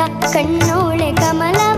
Kannada ಕಣ್ಣೋಳೆ Kamala